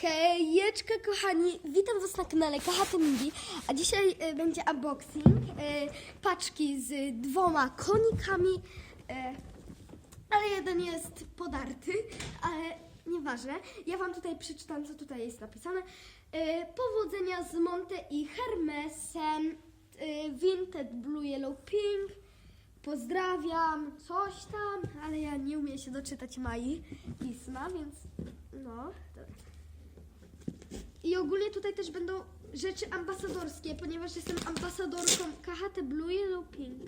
Hejeczka kochani, witam was na kanale Kochaty Midi, a dzisiaj e, będzie unboxing e, paczki z dwoma konikami, e, ale jeden jest podarty, ale nieważne. Ja wam tutaj przeczytam, co tutaj jest napisane. E, powodzenia z Monte i Hermesem, e, Vinted Blue Yellow Pink, pozdrawiam, coś tam, ale ja nie umiem się doczytać Mai pisma, więc no, dobra. I ogólnie tutaj też będą rzeczy ambasadorskie, ponieważ jestem ambasadorką KHT Blue Yellow Pink.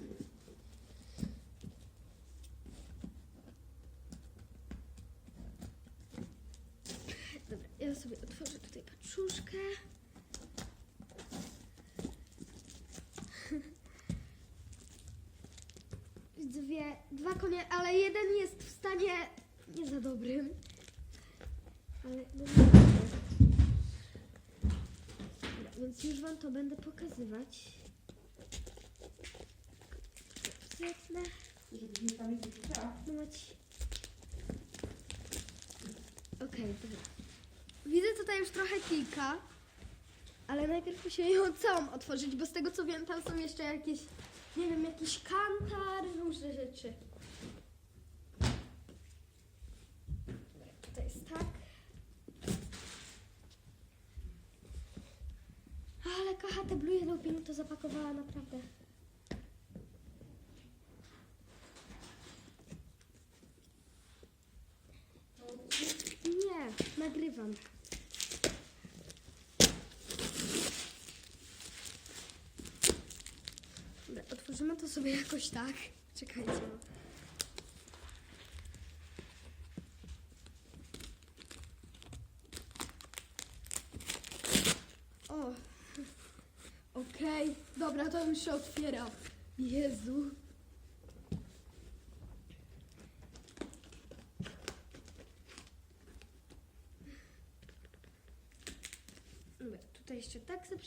Dobra, ja sobie otworzę tutaj paczuszkę. Dwie, dwa konie, ale jeden jest w stanie nie za dobrym. Ale no nie wiem. Dobra, więc już wam to będę pokazywać. No mać. Okej, dobra. Widzę tutaj już trochę kilka, ale najpierw musimy ją całą otworzyć, bo z tego co wiem, tam są jeszcze jakieś, nie wiem, jakiś kantar, różne rzeczy. Dobra, tutaj jest tak. Ale kocha te Blue Yellow Pink to zapakowała naprawdę. Nie, nagrywam. Dobra, otworzymy to sobie jakoś tak. Czekajcie. O, okej. Dobra, to już się otwiera. Jezu. Tutaj jeszcze tak sobie.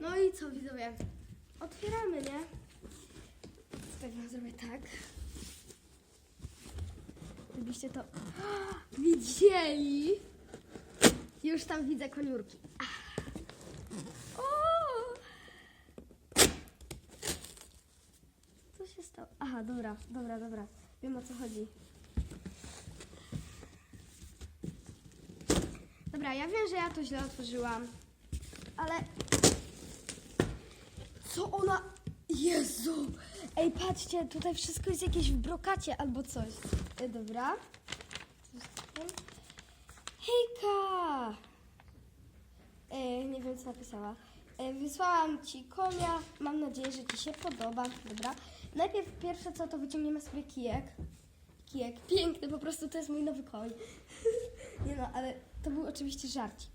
No i co widzowie? Otwieramy, nie? Wam zrobię tak. Gdybyście to widzieli. Już tam widzę koniurki. Ach. O! Co się stało? Aha, dobra, dobra, dobra. Wiem o co chodzi. Dobra, ja wiem, że ja to źle otworzyłam, ale co ona... Jezu! Ej, patrzcie, tutaj wszystko jest jakieś w brokacie albo coś. E, dobra. Hejka! E, nie wiem, co napisała. E, wysłałam Ci konia. Mam nadzieję, że Ci się podoba. Dobra. Najpierw pierwsze co, to wyciągniemy sobie kijek. Kijek. Piękny, po prostu to jest mój nowy koń. nie no, ale to był oczywiście żarcik.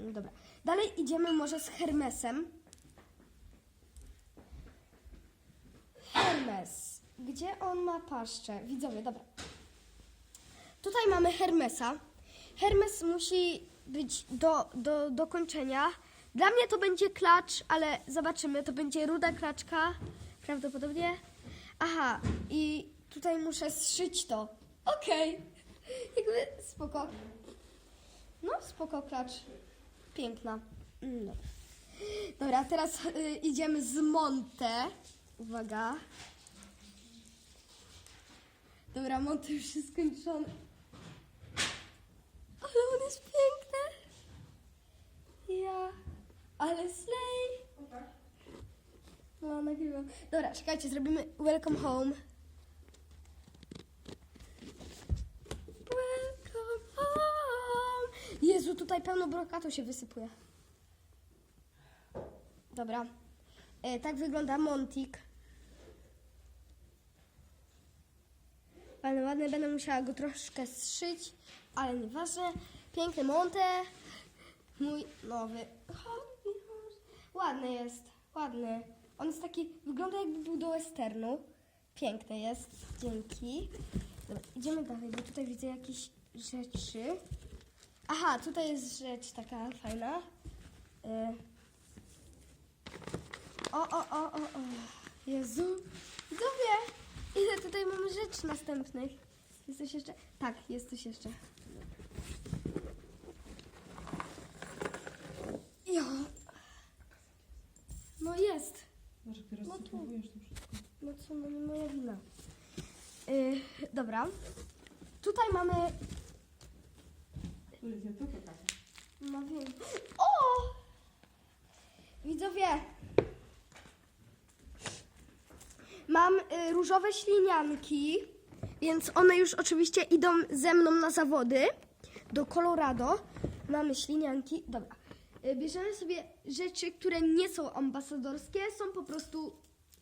No Dobra. Dalej idziemy może z Hermesem. Hermes. Gdzie on ma paszczę? Widzowie, dobra. Tutaj mamy Hermesa. Hermes musi być do, do, do kończenia. Dla mnie to będzie klacz, ale zobaczymy. To będzie ruda klaczka. Prawdopodobnie. Aha, i tutaj muszę zszyć to. Okej. Jakby spoko. No, spoko klacz. Piękna. Dobra. Dobra, teraz y, idziemy z Monte. Uwaga. Dobra, Monte już jest skończony. Ale on jest piękny. Ja. Ale slay. No, nagrywam. Dobra, czekajcie, zrobimy welcome home. Welcome home. Jezu, tutaj pełno brokatu się wysypuje. Dobra. E, tak wygląda Montik. Ale ładny, będę musiała go troszkę zszyć, ale nieważne. Piękny Monte. Mój nowy. Ładny jest, ładny. On jest taki, wygląda jakby był do westernu. Piękny jest, dzięki. Dobra, idziemy dalej, bo tutaj widzę jakieś rzeczy. Aha, tutaj jest rzecz taka fajna. Y, o, o, o, o, o. Jezu. Widzowie, ile tutaj mamy rzeczy następnych. Jest coś jeszcze? Tak, jest coś jeszcze. wiesz to wszystko. No co, no nie moja wina. Yy, dobra. Tutaj mamy... To jest nie tylko No wiem. O! Widzowie! Mam y, różowe ślinianki, więc one już oczywiście idą ze mną na zawody do Colorado. Mamy ślinianki. Dobra. Y, bierzemy sobie rzeczy, które nie są ambasadorskie, są po prostu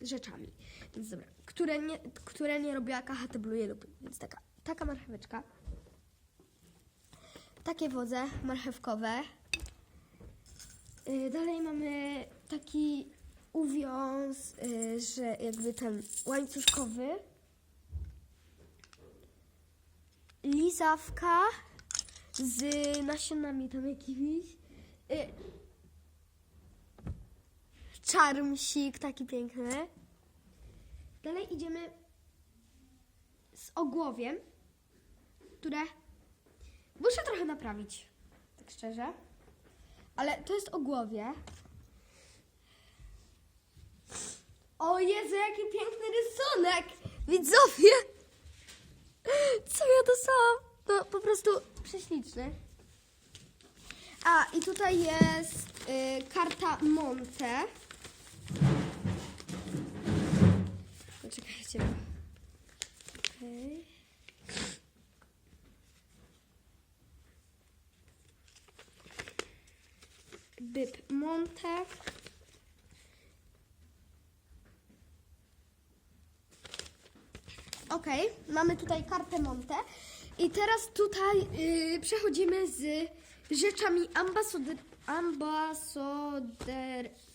rzeczami. Więc dobra. Które nie, które nie robiła KHT Blue Yellow. Więc taka, taka marcheweczka. Takie wodze marchewkowe. Y, Dalej mamy taki uwiąz, y, że jakby ten łańcuszkowy. Lizawka z nasionami tam jakimiś. Y, Czarmsik taki piękny. Dalej idziemy z ogłowiem, które Muszę trochę naprawić, tak szczerze. Ale to jest o głowie. O Jezu, jaki piękny rysunek! Widzowie! Co ja dostałam? No po prostu prześliczny. A, i tutaj jest y, karta Monte. Byb Monte. Ok, mamy tutaj kartę Monte. I teraz tutaj y, przechodzimy z rzeczami ambasader, ambasader,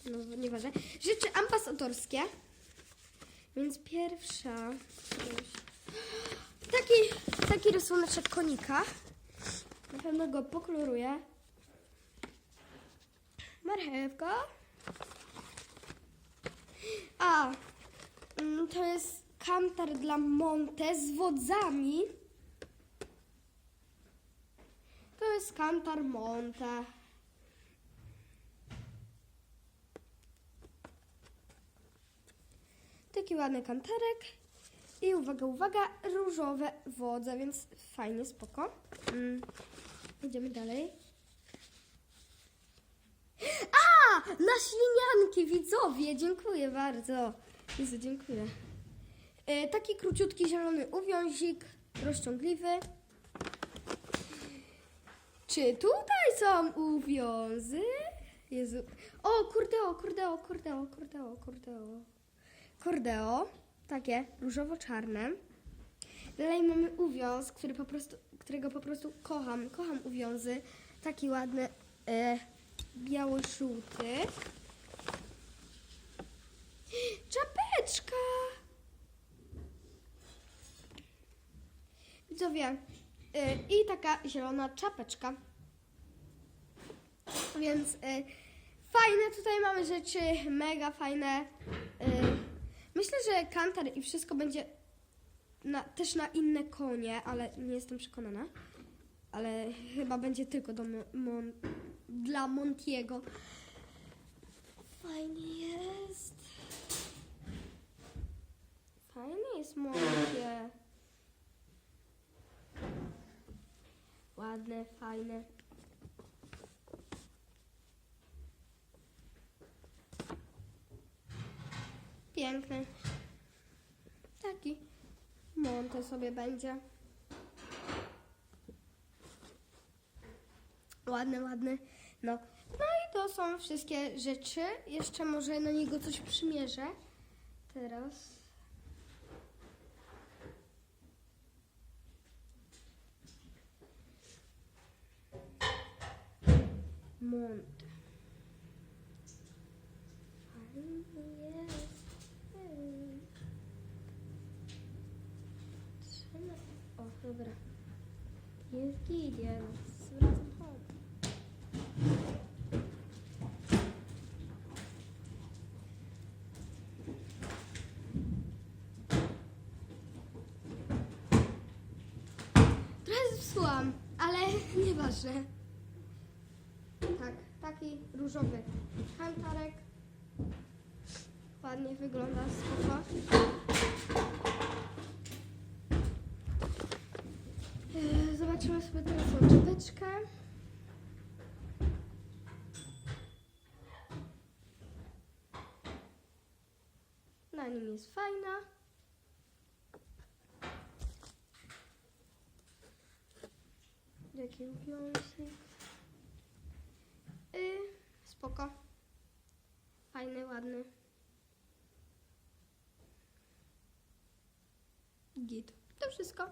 no nieważne, rzeczy ambasadorskie. Więc pierwsza, taki, taki rysuneczek konika. Na pewno go pokoloruję. Marchewka. A, mm, to jest kantar dla Monte z wodzami. To jest kantar Monte. Taki ładny kantarek. I uwaga, uwaga, różowe wodze, więc fajnie, spoko. Mm. Idziemy dalej. A! Na ślinianki, widzowie! Dziękuję bardzo. Jezu, dziękuję. E, taki króciutki zielony uwiązik, rozciągliwy. Czy tutaj są uwiązy? Jezu. O, kurdeo, kurdeo, kurdeo, kurdeo, kurdeo. Kordeo, takie różowo-czarne. Dalej mamy uwiąz, który po prostu, którego po prostu kocham. Kocham uwiązy. Taki ładny, e, biało-żółty. Czapeczka! Widzowie, y, i taka zielona czapeczka. Więc y, fajne tutaj mamy rzeczy, mega fajne. Myślę, że kantar i wszystko będzie na, też na inne konie, ale nie jestem przekonana. Ale chyba będzie tylko do Mo- Mon, dla Montiego. Fajnie jest. Fajnie jest Montie. Ładne, fajne. Piękny. Taki. Monte sobie będzie. Ładny, ładny. No. No i to są wszystkie rzeczy. Jeszcze może na niego coś przymierzę. Teraz. Monte. Fajny jest. Ej. Trzymaj. O, dobra. Jest ja zwracam hołd. Trochę zepsułam, ale nieważne. Tak, taki różowy kantarek. Ładnie wygląda, spoko. Zobaczymy sobie teraz tą czapeczkę. Na nim jest fajna. Jaki wiązek. Y, spoko. Fajny, ładny. Git. To wszystko.